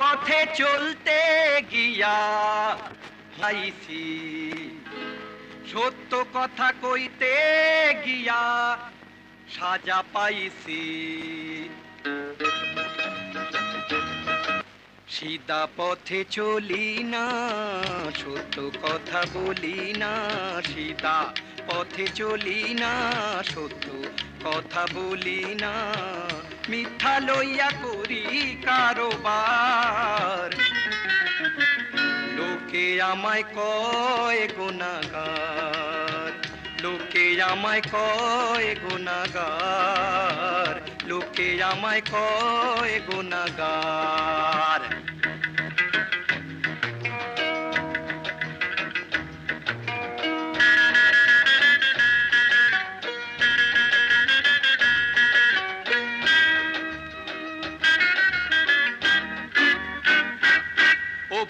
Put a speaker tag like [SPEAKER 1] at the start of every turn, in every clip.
[SPEAKER 1] পথে চলতে গিয়া হাইছি। সত্য কথা কইতে গিয়া সাজা পাইছি। সিধা পথে চলি না, সত্য কথা বলি না, সিধা পথে চলি না, সত্য কথা বলি না, মিথ্যা লইয়া করি কারোবার। লোকে আমায় কয় গুণাগার লোকে আমায় কয় গুণাগার লোকে আমায় কয় গুণাগার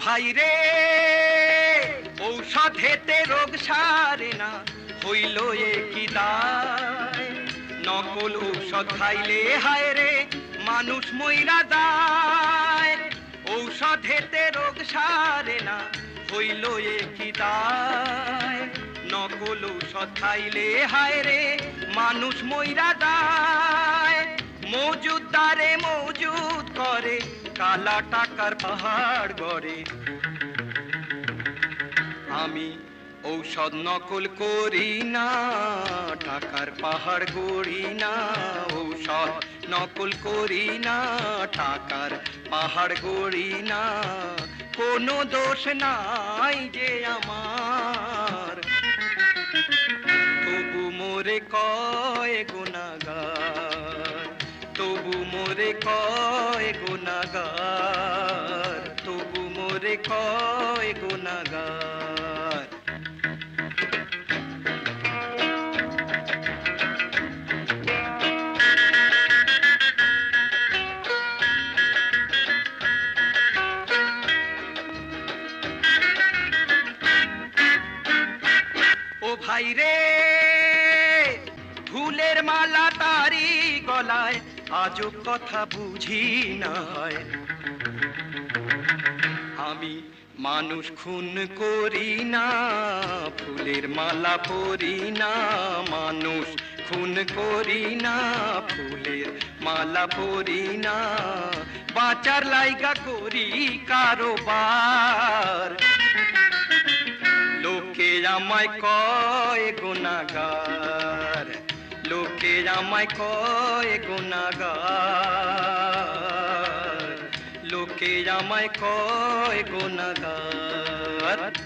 [SPEAKER 1] ও ভাই রে, ঔষধেতে রোগ সারে না, হইল এ কি নকল ঔষধ খাইলে হায় রে, মানুষ মইরা যায়। ঔষধেতে রোগ সারে না, হইল এ কি নকল ঔষধ খাইলে হায় রে, মানুষ মইরা যায়। মজুদারে মজুদ করে কালা টাকার পাহাড় গড়ে। আমি ঔষধ নকল করি না, টাকার পাহাড় গড়ি না। ঔষধ নকল করি না, টাকার পাহাড় গড়ি না। কোনো দোষ নাই যে আমার। তবু মোরে কয় গুণাগার। মোরে কয় গুণাগার তবু মোরে কয় গুণাগার। ও ভাই রে ফুলের মালা তারি আজও কথা বুঝি নাই। আমি মানুষ খুন করি না, ফুলের মালা পরি না, মানুষ খুন করি না, ফুলের মালা পরি না। বাঁচার লাইগা করি কারোবার। লোকে আমায় কয় গুণাগার লোকে আমায় কয় গুণাগার। লোকে আমায় কয় গুণাগার।